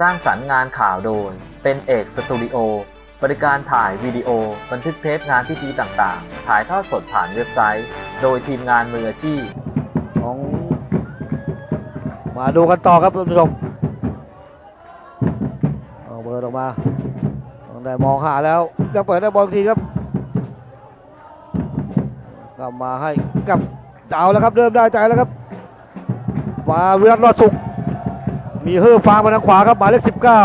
สร้างสรรค์งานข่าวโดย เป็นเอกสตูดิโอ บริการถ่ายวิดีโอ บันทึกเทปงานพิธีต่างๆ ถ่ายทอดสดผ่านเว็บไซต์ โดยทีมงานมืออาชีพของมาดูกันต่อครับท่านผู้ชมเอาเบิร์ดออกมาต้งได้มองหาแล้วยังเปิดได้บอลทีครับ กลับมาให้กับเอาแล้วครับเริ่มได้ใจแล้วครับมาวิรัตรอดสุข มีเฮอฟางมาทางขวาครับหมายเลขสิบเก้า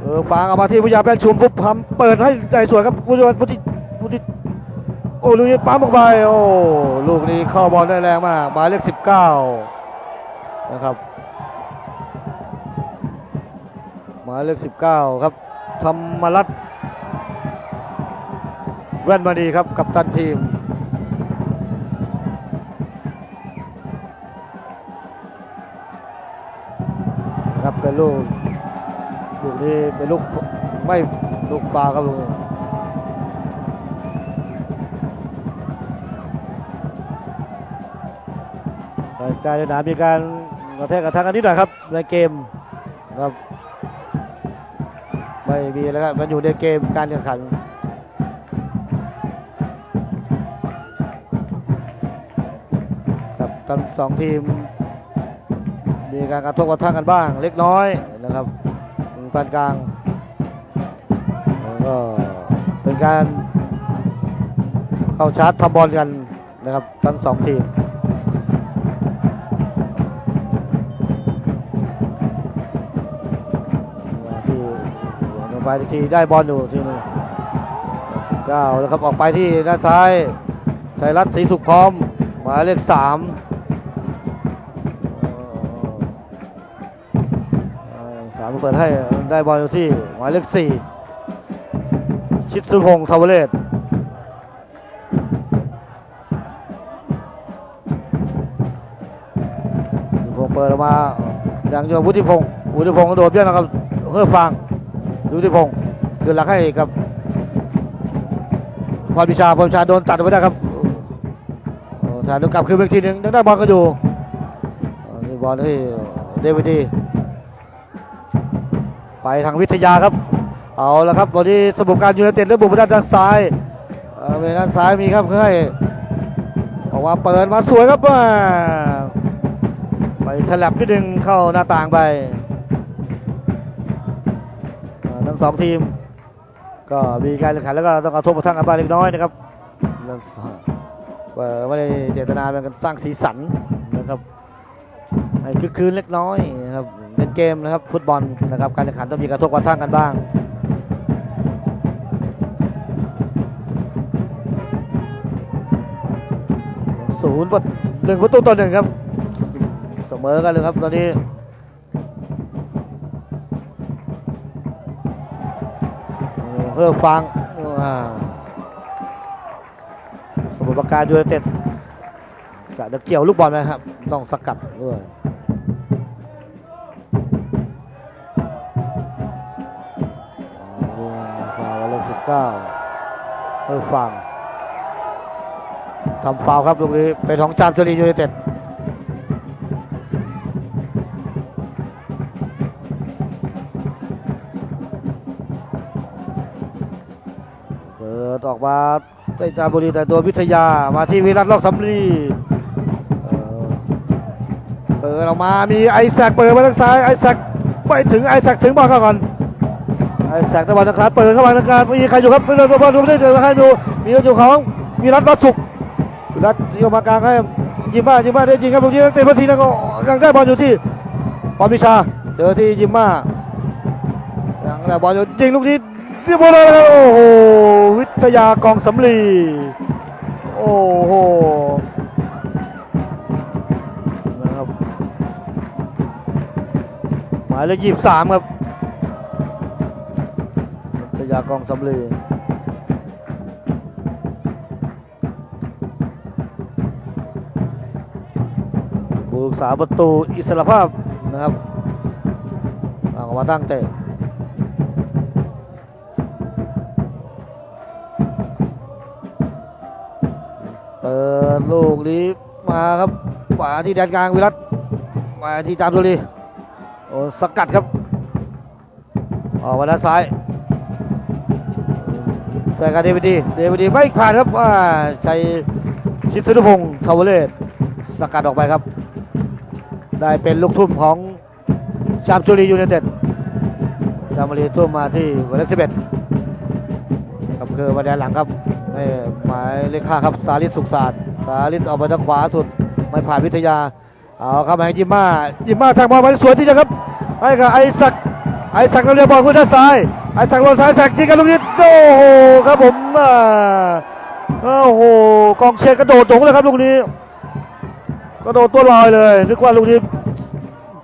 เออฟางเอามาที่พยาแป้นชุมปุ๊บทำเปิดให้ใจสวยครับผู้ชมผู้ที่ผู้ที่โอ้ลูกนี้ปั๊มออกไปโอ้ลูกนี้เข้าบอลได้แรงมากหมายเลขสิบเก้านะครับหมายเลขสิบเก้าครับธรรมรัตน์แว่นมาดีครับ กับตันทีม ลูกลูกนี้เป็นลูกไม่ลูกฟาครับลูกนี้การสนามมีการกระแทกกระทั่งกันนิดหน่อยครับในเกมครับไม่มีแล้วครับมันอยู่ในเกมการแข่งขันครับทั้งสองทีม มีการกระทบกระทั่งกันบ้าง เล็กน้อยนะครับปานกลางแล้วก็เป็นการเข้าชาร์จทำบอลกันนะครับทั้งสองทีมที่ลงไปทีได้บอลอยู่ทีนึงสิบเก้าแล้วครับออกไปที่ด้านซ้ายชัยรัตน์ศรีสุขพร้อมหมายเลขสาม เปิดให้ได้บอลอยู่ที่หมายเลขสี่ชิดสุพงศ์ทาวเวเลศสุพงศ์เปิดออกมาอย่างเจอวุฒิพงศ์วุฒิพงศ์กระโดดเบี้ยนะครับเฮือฟางวุฒิพงศ์คือหลักให้กับพรพิชาพรพิชาโดนตัดไปได้ครับโอ้แถมกลับคืนอีกทีหนึงยังได้บอลก็อยู่นี่บอลที่เดวิดี ทางวิทยาครับ เอาละครับวันนี้สมุทรการยูไนเต็ดเริ่มบุกไปด้านทางซ้ายเออด้านซ้ายมีครับให้ออกมาเปิดมาสวยครับไปฉลับนิดนึงเข้าหน้าต่างไปเอ่อทั้งสองทีม ก็มีการแข่งขันแล้วก็ต้องกระทบกระทั่งกันบ้างเล็กน้อยนะครับไม่ได้เจตนาเป็นการสร้างสีสันนะครับให้คึกคืนเล็กน้อยนะครับ เกมนะครับฟุตบอลนะครับการแข่งขันต้องมีกระทบกระทั่งกันบ้างศูนย์ประหนึ่งประตูต่อหนึ่งครับเสมอกันเลยครับตอนนี้เพื่อฟังสมุทรปราการยูไนเต็ดจะเกี่ยวลูกบอลไหมครับ ต้องสกัดด้วย เก้าเออฟังทำฟาวครับลูกนี้เป็นของจามจุรียูไนเต็ดเปิดออกมาได้จามบุรีแต่ตัววิทยามาที่วิรัตลอกสำลีเออเปิดออกมามีไอแซคเปิดมาทางซ้ายไอแซคไปถึงไอแซคถึงบอลเขาก่อน แสงตะวันตะการเปิดเข้ามาทางการมีใครอยู่ครับไม่ได้บอลดูไม่ได้เจอให้ดูมีอยู่ของมีรัตรอดสุกรัตโยมากลางให้ยิมบ้ายิมบ้าได้จริงครับลูกนี้เตะพัทีแล้วก็ยังได้บอลอยู่ที่ปอมิชาเจอที่ยิมบ้ายังได้บอลอยู่จริงลูกนี้เรียบร้อยแล้วโอ้โหวิทยากองสำลีโอ้โหนะครับหมายเลขยี่สิบสามครับ วิทยากองสำลีผู้รักษาประตูอิสระภาพนะครับเอาออกมาตั้งเตะเปิดลูกนี้มาครับมาที่แดนกลางวิรัตมาที่จามจุรีโอ้สกัดครับออกมาด้านซ้าย แต่การเดวิดดีเดวิดดีไม่ผ่านครับว่าชัยชิดสุนพงศ์ทาวเวเลตสกัดออกไปครับ ได้เป็นลูกทุ่มของชามจุรียูไนเต็ดชามจุรีทุ่มมาที่หมายเลสิบเอ็ดครับคือมาแดนหลังครับนี่หมายเลขห้าครับสาลิตสุขศาสตร์สาลิตออกไปทางขวาสุดไม่ผ่านวิทยาเอาครับมาให้จิมมาจิมมาทางบอลไปสวยที่จะครับให้กับไอศักไอศักเราเรียบอลขึ้นด้านซ้าย ไอศักดิ์ลซ้ายแสกจริงกันลูกนี้โอ้โหครับผมอ่าโอ้โหกองเชียร์กระโดดตรงเลยครับลูกนี้กระโดดตัวลอยเลยนึกว่าลูกนี้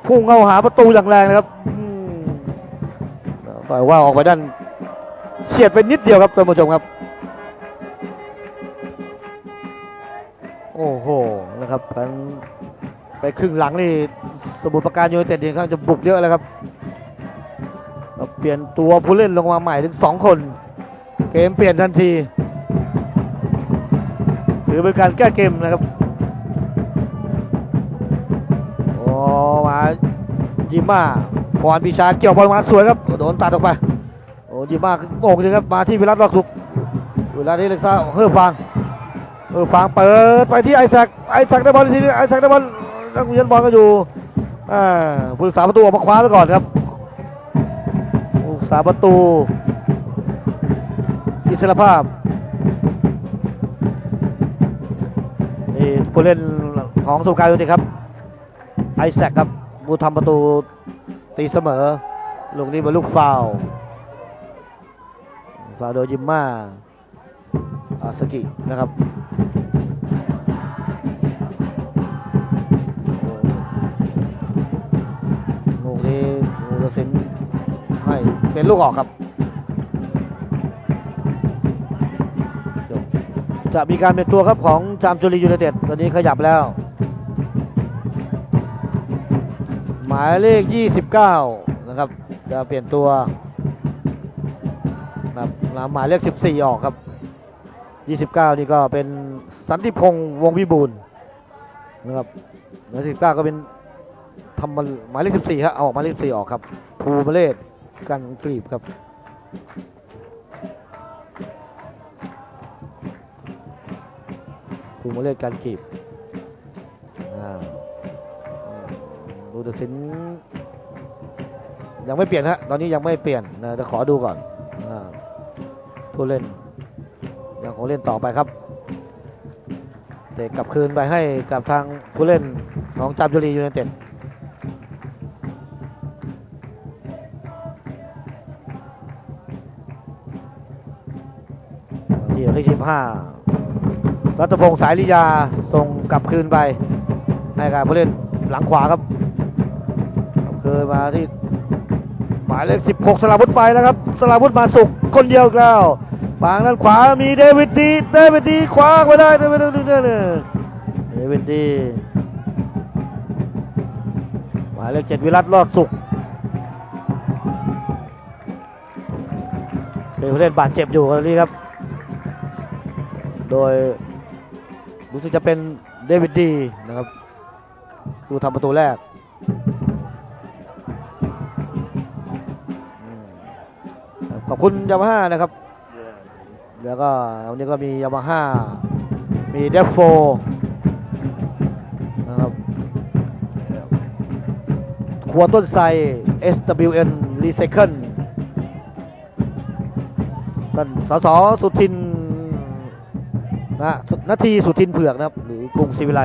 พุ่งเข้าหาประตูอย่างแรงนะครับต่อยว่าออกไปด้านเฉียดไปนิดเดียวครับท่านผู้ชมครับ โอ้โหนะครับกันไปครึ่งหลังนี่สมุทรปราการยูไนเต็ดนี่ข้างจะบุกเยอะแล้วครับ เปลี่ยนตัวผู้เล่นลงมาใหม่ถึงสองคน เกมเปลี่ยนทันที ถือเป็นการแก้เกมนะครับโอ้มาจิมมาพรพิชาเกี่ยวบอลมาสวยครับโดนตัดออกไปโอ้จิมมาโง่งจริงครับมาที่วิรัตลอกสุขวิรัตที่เล็กซ่าเฮือฟางเฮือฟางเปิดไปที่ไอแซคไอแซคได้บอลทีนี้ไอแซคได้บอลนักเรียนบอลก็อยู่อ่าผู้รักษาประตูออกมาคว้าไปก่อนครับ ผู้รักษาประตูศิษรภาพนี่ผู้เล่นของสุการยูนเต็ดครับ ไอแซคครับผู้ทำประตูตีเสมอ ลูกนี้เป็นลูกฟาวฟาวโดยยิมมาอาสกินะครับลูกนี้มูตสิน เป็นลูกออกครับ จะมีการเป็นตัวครับของจามจุรียูไนเต็ดตอนนี้ขยับแล้ว หมายเลข 29 นะครับ จะเปลี่ยนตัวนะครับหมายเลข 14 ออกครับ 29 นี่ก็เป็นสันติพงษ์วงวิบูลนะครับหมายเลข19 ก็เป็นทำมาหมายเลข 14ครับเอาออกหมายเลข14ออกครับภูมิเลศ กันกรีบครับภูมิเลศกันกรีบอ่าดูตัดสินยังไม่เปลี่ยนฮะ ตอนนี้ยังไม่เปลี่ยนนะจะขอดูก่อนอ่าผู้เล่นยังคงเล่นต่อไปครับเตะกลับคืนไปให้กับทางผู้เล่นของจามจุรียูไนเต็ด เลขสิบห้ารัตพงศ์สายลิยาส่งกลับคืนไปให้กับผู้เล่นหลังขวาครับเคยมาที่หมายเลข 16 สลาวุธไปแล้วครับ สลาวุธมาสุกคนเดียวกแล้วปางด้านขวามีเดวิดดีเดวิดดีขวาไปได้เดวิดดีเดวิดดีหมายเลขเจ็ดวิรัตรอดสุขเป็นผู้เล่นบาดเจ็บอยู่ตอนนี้ครับ โดยรู้สึกจะเป็นเดวิดดีนะครับผู้ทำประตูแรกขอบคุณยามาฮ่านะครับ แล้วก็วันนี้ก็มียามาฮ่า มีเดฟโฟนะครับครัวต้นไทร SWN Recycle ท่านสสสุทิน นะนาทีสุทินเผือกนะครับ หรือกรุงศรีวิไล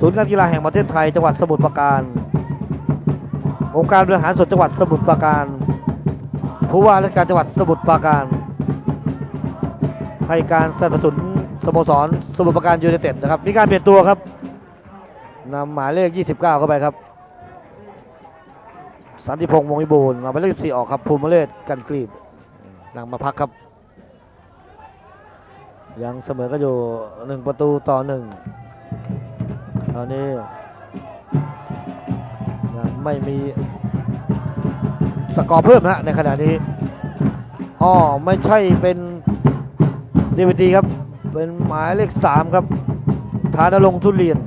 ศูนย์การกีฬาแห่งประเทศไทย จังหวัดสมุทรปราการ องค์การบริหารส่วนจังหวัดสมุทรปราการ ผู้ว่าราชการจังหวัดสมุทรปราการ ให้การสนับสนุนสโมสรสมุทรปราการยูไนเต็ดนะครับ มีการเปลี่ยนตัวครับนำหมายเลข 29 เข้าไปครับ สันติพงษ์วงวิบูลย์มาหมายเลข4ออกครับภูมิเลศกันกรีบนั่งมาพักครับ ยังเสมอก็อยู่1ประตูต่อ1ตอนนี้ยังไม่มีสกอร์เพิ่มนะในขณะนี้อ๋อไม่ใช่เป็นดีวดีครับ เป็นหมายเลขสามครับธานลงทุเรียน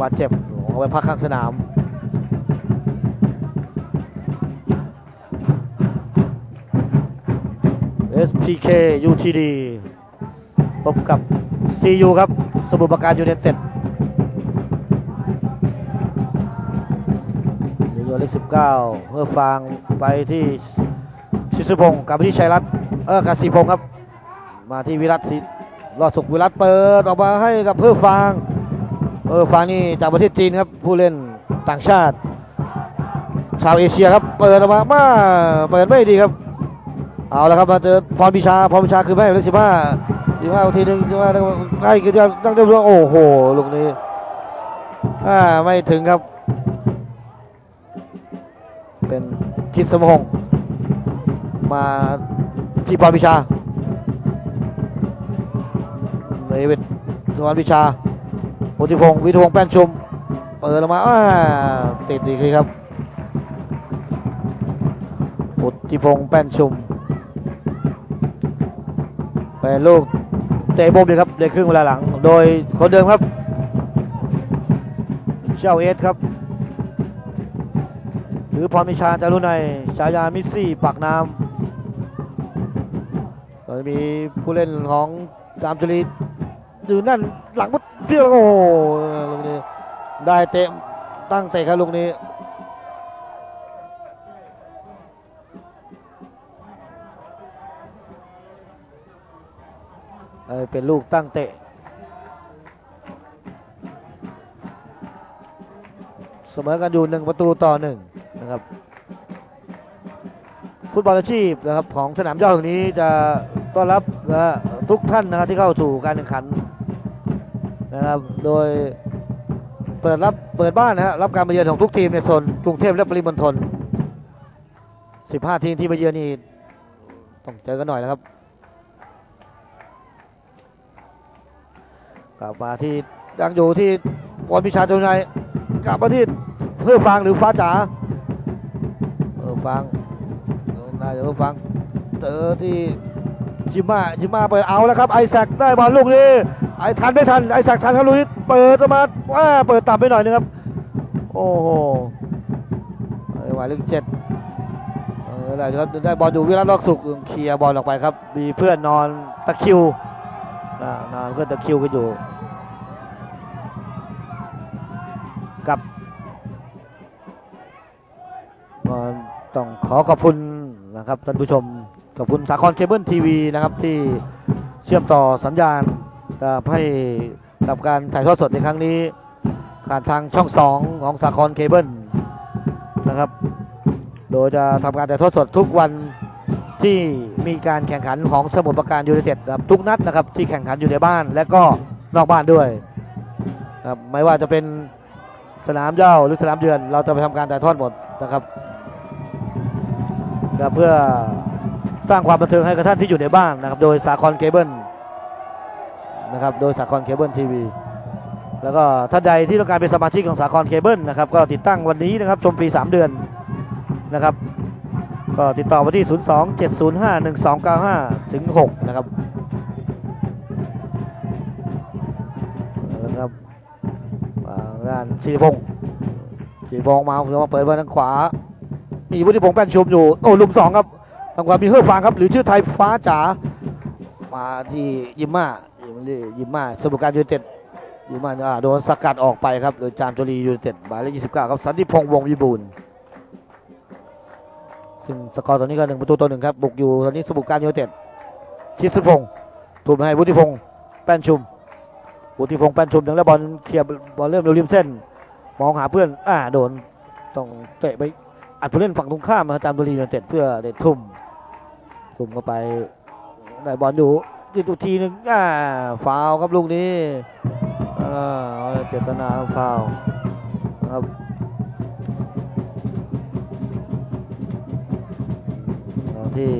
บาดเจ็บเอาไปพักข้างสนาม SPK UTD พ บกับ CU ครับ สมุทรปราการยูเนเต็ดเดี๋ยวเลข19เพื่อฟางไปที่ชิสพงศ์กับที่ชัยรัตน์เออกาสีพงศ์ครับ มาที่วิรัตศรีรอดสุขวิรัตเปิดออกมาให้กับเพื่อฟางเออฟางนี่จากประเทศจีนครับผู้เล่นต่างชาติ ชาวเอเชียครับ เปิดออกมามาเปิดไม่ดีครับ เอาละครับมาเจอพรพิชาพรพิชาคือไม่เลขสิบห้า สิบห้าทีหนึ่งสิบห้าให้คือจะตั้งเต็มตัวโอ้โหลูกนี้อ่าไม่ถึงครับ เป็นทิศสมพงษ์มาที่พรพิชาเลวิดสมานพิชาโพธิพงศ์วิทยพงแป้นชุมเปิดออกมาอ่าติดดีครับพุทธิพงศ์แป้นชุมเป็นลูก เตะบมเลยครับในครึ่งเวลาหลัง โดยคนเดิมครับเจ้าเอสครับ หรือพรมิชาจารุนัยฉายามิซี่ปากน้ำตอนมีผู้เล่นของจามจุรีอยู่นั่นหลังมุดเพี้ยงโอ้โหลูกนี้ได้เตะตั้งเตะครับลูกนี้ เอ่อเป็นลูกตั้งเตะ เสมอกันอยู่หนึ่งประตูต่อหนึ่งนะครับ ฟุตบอลอาชีพนะครับของสนามหญ้าแห่งนี้จะต้อนรับนะฮะทุกท่านนะครับที่เข้าสู่การแข่งขันนะครับ โดยเปิดรับเปิดบ้านนะฮะรับการมาเยือนของทุกทีมในโซนกรุงเทพและปริมณฑล15 ทีมที่มาเยือนนี่ต้องเจอกันหน่อยนะครับ กลับมาที่ยังอยู่ที่บอลพิชาตรงไหนกลับมาที่เพื่อฟังหรือฟ้าจ๋าเออฟังน่าจะเออฟังเจอที่ชิมาชิมาเปิดเอาแล้วครับไอแซคได้บอลลูกนี้ไอทันไม่ทันไอแซคทันครับลูกนี้เปิดมาว่าเปิดต่ำไปหน่อยนึงครับโอ้โหไหวายเลขเจ็ดเออได้ครับได้บอลอยู่วิรัตลอกสุกเคลียร์บอลออกไปครับ มีเพื่อนนอนตะคิวนอ่านานก็ตะคิวกันอยู่ ก็ต้องขอขอบคุณนะครับท่านผู้ชมขอบคุณสาครเคเบิลทีวีนะครับที่เชื่อมต่อสัญญาณให้กับการถ่ายทอดสดในครั้งนี้ผ่านทางช่อง 2 ของสาครเคเบิลนะครับ โดยจะทำการถ่ายทอดสดทุกวันที่มีการแข่งขันของสมุทรปราการยูไนเต็ดนะครับทุกนัดนะครับที่แข่งขันอยู่ในบ้านและก็นอกบ้านด้วยครับไม่ว่าจะเป็นสนามเย้าหรือสนามเยือน เราจะไปทำการถ่ายทอดหมดนะครับ ก็เพื่อสร้างความบันเทิงให้กับท่านที่อยู่ในบ้านนะครับโดยสาครเคเบิลนะครับโดยสาครเคเบิลทีวีแล้วก็ท่านใดที่ต้องการเป็นสมาชิกของสาครเคเบิลนะครับก็ติดตั้งวันนี้นะครับชมฟรี3 เดือนนะครับก็ติดต่อมาที่ 02 705 1295 ถึง 6 นะครับนะครับอ่าด้านสีพงสีพงมาเพื่อมาเปิดบอลทางขวา มีวุฒิพงศ์แป้นชุมอยู่ โอ้ลุมสองครับทางขวามีเฮือฟางครับ หรือชื่อไทยฟ้าจ๋า มาที่ยิมมายิมมาสมุทรปราการยูเต็ดยิมมาอ่าโดนสกัดออกไปครับ โดยจามจุรียูเต็ดหมายเลข29ครับ สันติพงษ์วงวิบูลย์ซึ่งสกอร์ตอนนี้ก็หนึ่งประตูต่อหนึ่งครับ บุกอยู่ตอนนี้สมุทรปราการยูเต็ดชิสพงศ์ถูกให้วุฒิพงศ์แป้นชุม วุฒิพงศ์แป้นชุมถึงแล้วบอลเคลียร์บอลเริ่มเร็วริมเส้น มองหาเพื่อน อ่า โดน ต้องเตะไป อัดผู้เล่นฝั่งตรงข้ามมาจามบุรียูไนเต็ดเพื่อเด็ดทุ่มทุ่มเข้าไปได้บอลอยู่ยืดอุทีหนึ่งอ่าฟาวครับลูกนี้อ่าเจตนาฟาวครับที่